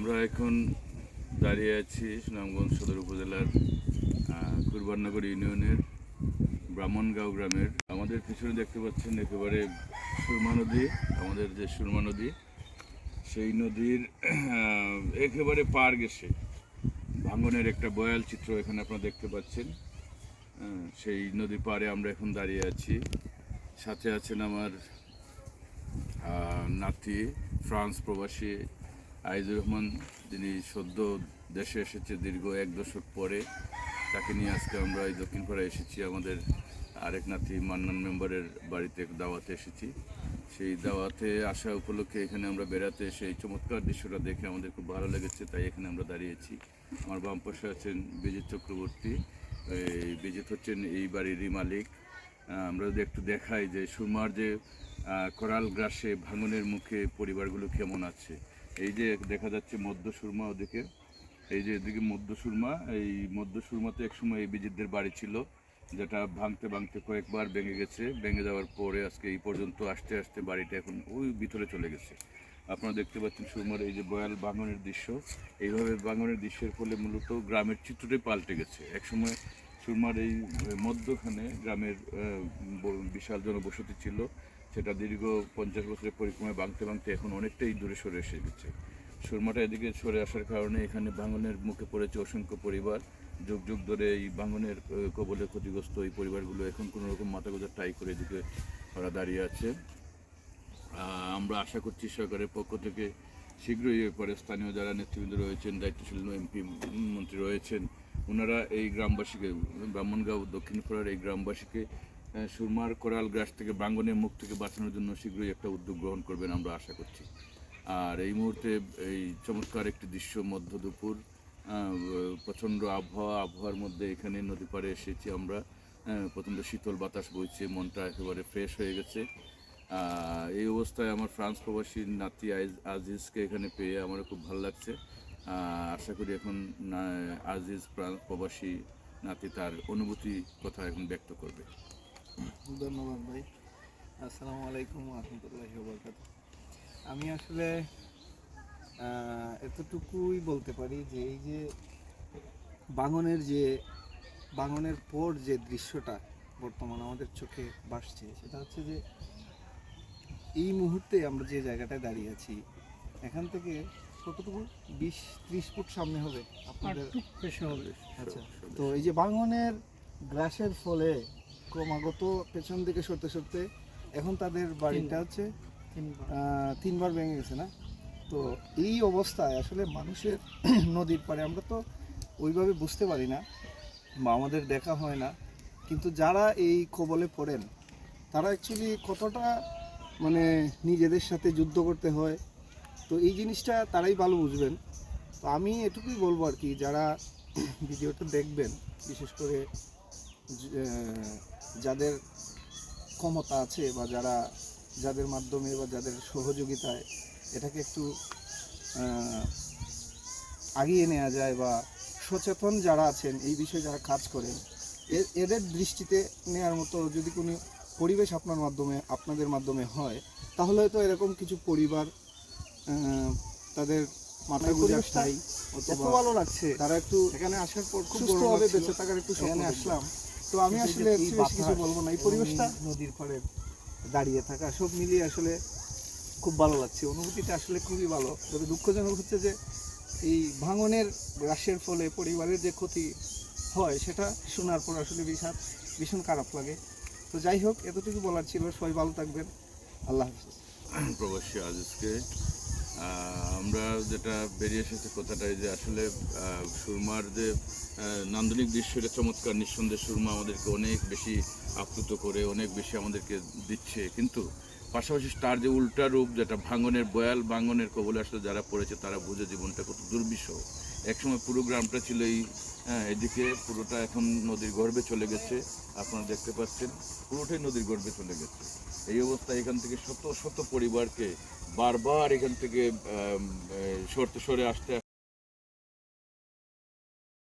আমরা এখন দাঁড়িয়ে আছি সুনামগঞ্জ সদর উপজেলার কুরবাননগর ইউনিয়নের ব্রাহ্মণগাঁও গ্রামের। আমাদের পিছনে দেখতে পাচ্ছেন একেবারে সুরমা নদী, আমাদের যে সুরমা নদী, সেই নদীর একেবারে পার গেছে। ভাঙনের একটা বয়াল চিত্র এখানে আপনারা দেখতে পাচ্ছেন। সেই নদী পাড়ে আমরা এখন দাঁড়িয়ে আছি। সাথে আছেন আমার নাতি, ফ্রান্স প্রবাসী আইজুর রহমান, যিনি সদ্য দেশে এসেছে দীর্ঘ এক দশক পরে, তাকে নিয়ে আজকে আমরা এই দক্ষিণপাড়ায় এসেছি। আমাদের আরেক নাতি, মান্নান মেম্বারের বাড়িতে দাওয়াতে এসেছি। সেই দাওয়াতে আসা উপলক্ষে এখানে আমরা বেড়াতে এসে এই চমৎকার দৃশ্যটা দেখে আমাদের খুব ভালো লেগেছে, তাই এখানে আমরা দাঁড়িয়েছি। আমার বাম পাশে আছেন বিজিৎ চক্রবর্তী। এই বিজিৎ হচ্ছেন এই বাড়িরই মালিক। আমরা যদি একটু দেখাই যে সুরমার যে করাল গ্রাসে ভাঙনের মুখে পরিবারগুলো কেমন আছে। এই যে দেখা যাচ্ছে মধ্য সুরমা ওদিকে। এই যে এদিকে মধ্য সুরমা, এই মধ্য সুরমাতে একসময় এই বিজিতদের বাড়ি ছিল, যেটা ভাঙতে ভাঙতে কয়েকবার ভেঙে গেছে। ভেঙে যাওয়ার পরে আজকে এই পর্যন্ত আসতে আসতে বাড়িটা এখন ওই ভিতরে চলে গেছে। আপনারা দেখতে পাচ্ছেন সুরমার এই যে বয়াল ভাঙনের দৃশ্য। এইভাবে ভাঙনের দৃশ্যের ফলে মূলত গ্রামের চিত্রটাই পাল্টে গেছে। একসময় সুরমার এই মধ্যখানে গ্রামের বিশাল জনবসতি ছিল। সেটা দীর্ঘ পঞ্চাশ বছরের পরিক্রমায় ভাঙতে ভাঙতে এখন অনেকটাই দূরে সরে এসে গেছে। সুরমাটা এদিকে সরে আসার কারণে এখানে ভাঙনের মুখে পড়েছে অসংখ্য পরিবার। যুগ যুগ ধরে এই ভাঙনের কবলে ক্ষতিগ্রস্ত এই পরিবারগুলো এখন কোনো রকম মাথা গোজা টাই করে এদিকে ওরা দাঁড়িয়ে আছে। আমরা আশা করছি সরকারের পক্ষ থেকে শীঘ্রই এরপরে স্থানীয় যারা নেতৃবৃন্দ রয়েছেন, দায়িত্বশীল এমপি মন্ত্রী রয়েছেন, ওনারা এই গ্রামবাসীকে, ব্রাহ্মণগাঁও, দক্ষিণপাড়ার এই গ্রামবাসীকে সুরমার কোরাল গ্রাস থেকে বাঙ্গনের মুখ থেকে বাঁচানোর জন্য শীঘ্রই একটা উদ্যোগ গ্রহণ করবেন আমরা আশা করছি। আর এই মুহূর্তে এই চমৎকার একটি দৃশ্য মধ্য দুপুর প্রচণ্ড আবহাওয়া, আবহাওয়ার মধ্যে এখানে নদী পাড়ে এসেছি আমরা। প্রচণ্ড শীতল বাতাস বইছে, মনটা একেবারে ফ্রেশ হয়ে গেছে। এই অবস্থায় আমার ফ্রান্স প্রবাসী নাতি আজিজকে এখানে পেয়ে আমার খুব ভালো লাগছে। আশা করি এখন আজিজ ফ্রান্স প্রবাসী নাতি তার অনুভূতি কথা এখন ব্যক্ত করবে। ধন্যবাদ ভাই। আসসালামু আলাইকুম রহমতুল্লাহি বরকাত আমি আসলে এতটুকুই বলতে পারি যে এই যে বাঙনের যে বাঙনের পর যে দৃশ্যটা বর্তমান আমাদের চোখে ভাসছে সেটা হচ্ছে যে এই মুহূর্তে আমরা যে জায়গাটায় দাঁড়িয়ে আছি এখান থেকে কতটুকু? বিশ ত্রিশ ফুট সামনে হবে আপনাদের? আচ্ছা তো এই যে বাঙনের গ্রাসের ফলে ক্রমাগত পেছন দিকে সরতে সরতে এখন তাদের বাড়িটা হচ্ছে তিনবার। ভেঙে গেছে না? তো এই অবস্থায় আসলে মানুষের নদীর পাড়ে আমরা তো ওইভাবে বুঝতে পারি না বা আমাদের দেখা হয় না। কিন্তু যারা এই কবলে পড়েন তারা অ্যাকচুয়ালি কতটা মানে নিজেদের সাথে যুদ্ধ করতে হয় তো এই জিনিসটা তারাই ভালো বুঝবেন। তো আমি এটুকুই বলব আর কি যারা ভিডিওটা দেখবেন বিশেষ করে যাদের ক্ষমতা আছে বা যারা যাদের মাধ্যমে বা যাদের সহযোগিতায় এটাকে একটু আগিয়ে নেওয়া যায় বা সচেতন যারা আছেন এই বিষয়ে যারা কাজ করেন এ- এদের দৃষ্টিতে নেওয়ার মতো যদি কোনো পরিবেশ আপনার মাধ্যমে আপনাদের মাধ্যমে হয় তাহলে হয়তো এরকম কিছু পরিবার তাদের মাথায় গুঁজা পরিবেশটা ঠাই ভালো লাগছে। তারা একটু এখানে আসার পর খুব সুস্থভাবে বেঁচে থাকার একটু এখানে আসলাম আসলাম। তো আমি আসলে বেশি কিছু বলব না এই পরিবেশটা নদীর পাড়ে দাঁড়িয়ে থাকা সব মিলিয়ে আসলে খুব ভালো লাগছে। অনুভূতিটা আসলে খুবই ভালো। তবে দুঃখজনক হচ্ছে যে এই ভাঙনের হ্রাসের ফলে পরিবারের যে ক্ষতি হয় সেটা শোনার পর আসলে ভীষণ ভীষণ খারাপ লাগে। তো যাই হোক এতটুকু বলার ছিল। সবাই ভালো থাকবেন। আল্লাহ হাফিজ। প্রবাসী আজিজকে আহ, আমরা যেটা বেরিয়ে এসেছে কথাটাই যে আসলে সুরমার যে নান্দনিক দৃশ্য, এটা চমৎকার, নিঃসন্দেহে সুরমা আমাদেরকে অনেক বেশি আপ্লুত করে, অনেক বেশি আমাদেরকে দিচ্ছে। কিন্তু পাশাপাশি তার যে উল্টা রূপ, যেটা ভাঙনের বয়াল, ভাঙনের কবলে আসলে যারা পড়েছে, তারা বুঝে জীবনটা কত দুর্বিষহ একসময় পুরো গ্রামটা ছিল এই হ্যাঁ এদিকে পুরোটা এখন নদীর গর্ভে চলে গেছে। আপনারা দেখতে পাচ্ছেন, পুরোটাই নদীর গর্ভে চলে গেছে। এই অবস্থায় এখান থেকে শত শত পরিবারকে বারবার এখান থেকে সরতে সরে আসতে